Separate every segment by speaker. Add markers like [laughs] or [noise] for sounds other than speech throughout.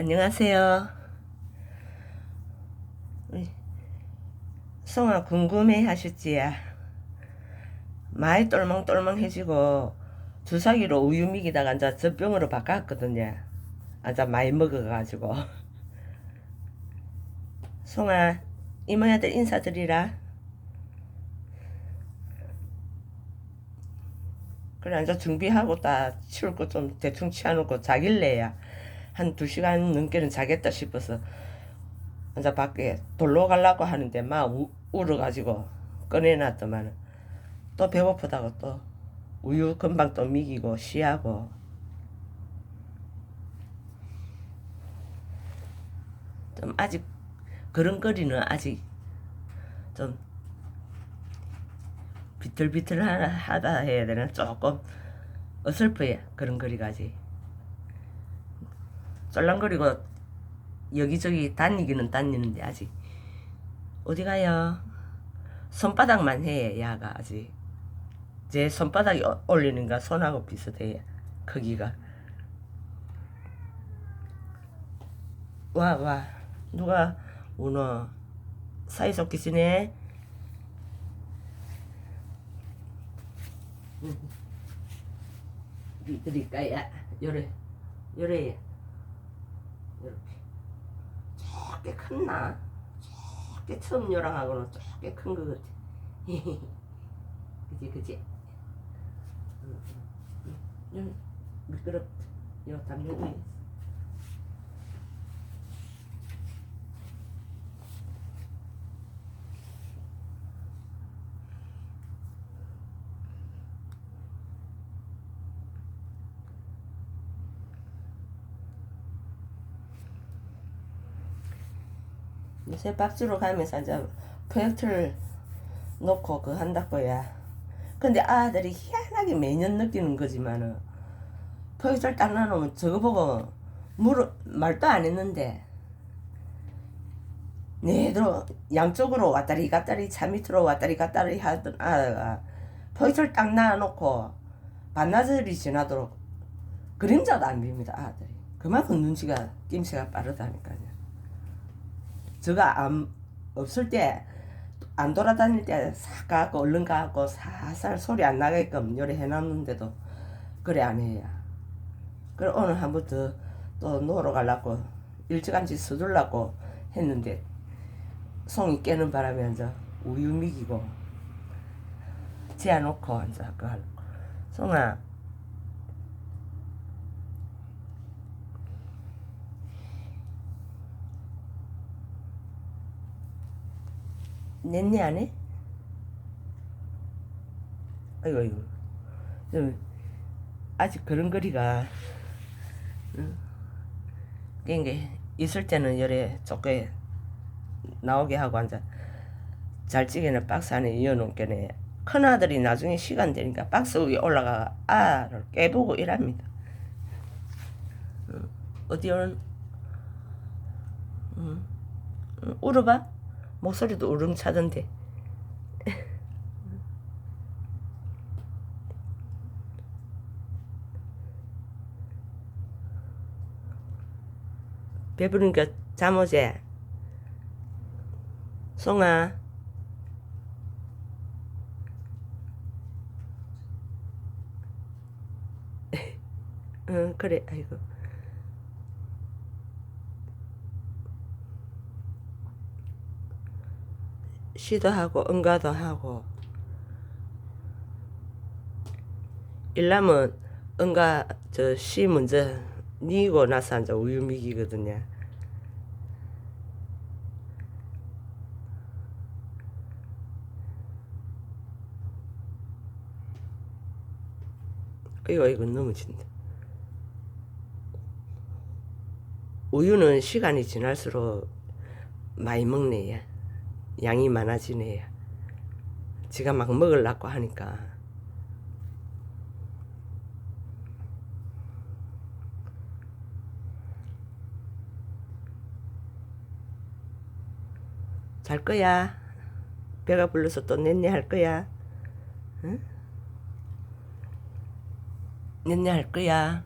Speaker 1: 안녕하세요. 성아 궁금해 하셨지야. 많이 똘망똘망해지고 주사기로 우유 먹이다가 이제 젖병으로 바꿨거든요. 아자 많이 먹어가지고. 송아 이모야들 인사드리라. 그래 이제 준비하고 딱 치울 거 좀 대충 치워놓고 자길래야 한 두 시간 넘게는 자겠다 싶어서 이제 밖에 돌로 가려고 하는데 막 우, 울어가지고 꺼내놨더만. 또 배고프다고 또 우유 금방 또 미기고 쉬하고. 좀 아직 그런거리는 아직 좀 비틀비틀하다 해야 되나? 조금 어설퍼요 그런 거리가 아직 썰렁거리고 여기저기 다니기는 다니는데 아직 어디 가요? 손바닥만 해 야가 아직. 제 손바닥이 어- 올리는가 손하고 비슷해 크기가. 와 와. 누가 오너 사이좋게 지내 드릴까야 요래 요래 이렇게 저게 컸나? 저게 처음 요랑하고는 저게 큰거 같아. [laughs] 그지 그지? 응. 요 담요 요새 박주로 가면서 이제 프로젝트를 놓고 그 한다고야. 근데 아들이 희한하게 매년 느끼는 거지만은 프로젝트를 딱 놔놓으면 저거 보고 물 말도 안 했는데 네들 양쪽으로 왔다리 갔다리 차 밑으로 왔다리 갔다리 하던 아가 프로젝트를 딱 놔놓고 반나절이 지나도록 그림자도 안 빕니다 아들이 그만큼 눈치가 낌새가 빠르다니까요. 저가 안 없을 때 안 돌아다닐 때 싹 가고 얼른 가고 살살 소리 안 나게끔 요래 해놨는데도 그래 안 해요. 그래 오늘 한 번 더 또 놀러 가려고 일찌감치 서둘라고 했는데 송이 깨는 바람에 이제 우유 미기고 재워놓고 이제 하려고 송아 냈니 안 해? 아이고 아이고 좀 아직 그런 거리가 응? 그러니까 있을 때는 열에 좋게 나오게 하고 앉아 잘 찌개는 박스 안에 이어놓은 게네 큰 아들이 나중에 시간 되니까 박스 위에 올라가 아를 깨보고 일합니다. 응. 어디 오는 응. 응. 울어봐 목소리도 우렁차던데. 배부르니까 잠 오지? 송아. [laughs] 응, 그래, 아이고. 시도 하고, 응가도 하고. 일라면, 응가, 저, 시 먼저 니고 나서 이제 우유 미기거든요. 이거 이거 넘어진다. 우유는 시간이 지날수록 많이 먹네요. 양이 많아지네요. 지가 막 먹으려고 하니까. 잘 거야. 배가 불러서 또 냈네 할 거야. 응? 냈네 할 거야.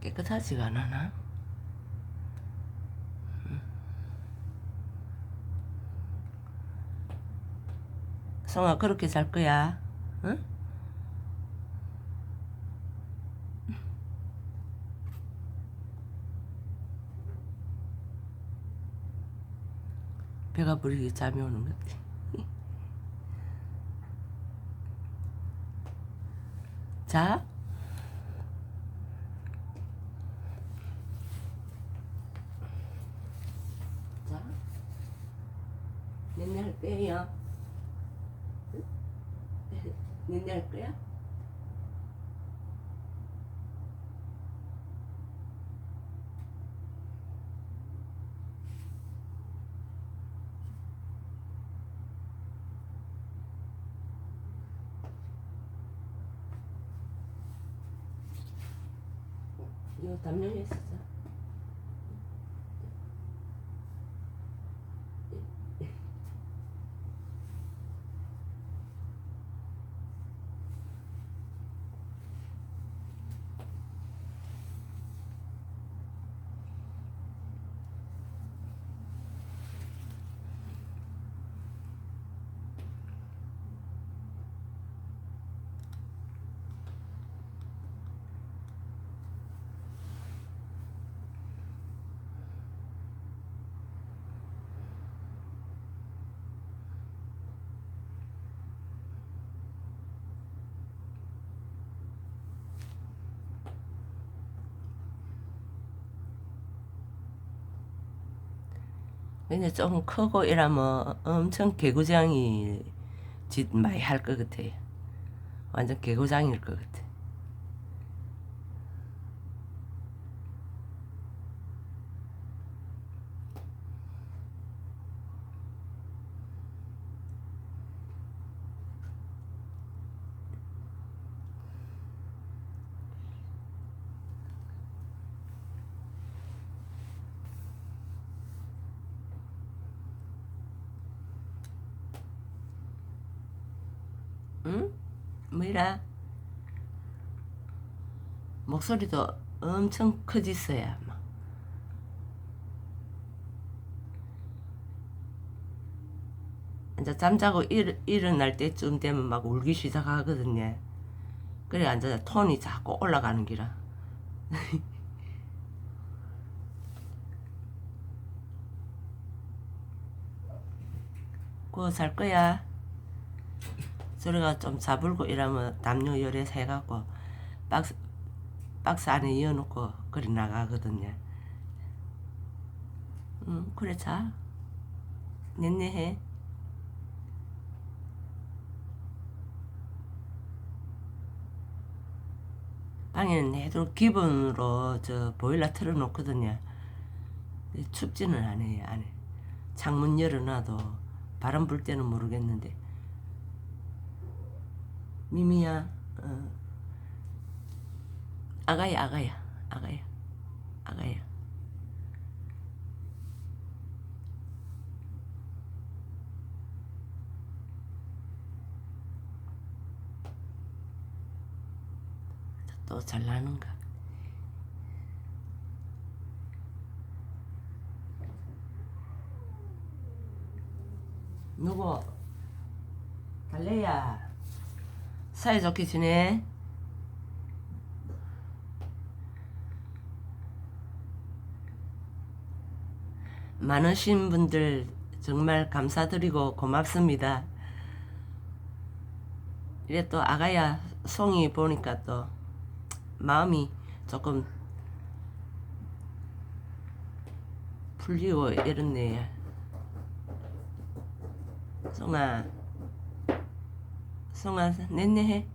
Speaker 1: 깨끗하지가 않아. 성아 그렇게 잘 거야? 응? 배가 부르게 잠이 오는 것 같아. [laughs] 자. 자. 내내 할 거예요. 내내 할 거야? 이거 담요에 있었어. 근데 좀 크고 이러면 엄청 개구장이 짓 많이 할 것 같아. 완전 개구장일 것 같아. 응? 뭐이라? 목소리도 엄청 커졌어야 막. 이제 잠자고 일, 일어날 때쯤 되면 막 울기 시작하거든요. 그래 앉아 톤이 자꾸 올라가는 기라. [laughs] 그거 살 거야. 소리가 좀 자불고 이러면 담요 열에 해갖고 박스 박스 안에 이어놓고 그리 나가거든요. 응 그래 자 넷내해. 방에는 해도 기본으로 저 보일러 틀어놓거든요. 춥지는 않아요 안에. 창문 열어놔도 바람 불 때는 모르겠는데 미미야, 어. 아가야, 아가야, 아가야, 아가야. 또 잘나는가? 누구? 달래야. 사이좋게 지내? 많으신 분들 정말 감사드리고 고맙습니다. 이래 또 아가야 송이 보니까 또 마음이 조금 풀리고 이렇네. 송아, 송아, 냈네.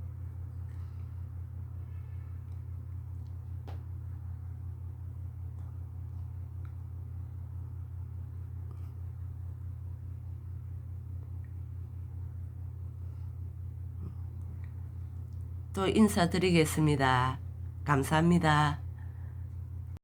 Speaker 1: 또 인사드리겠습니다. 감사합니다.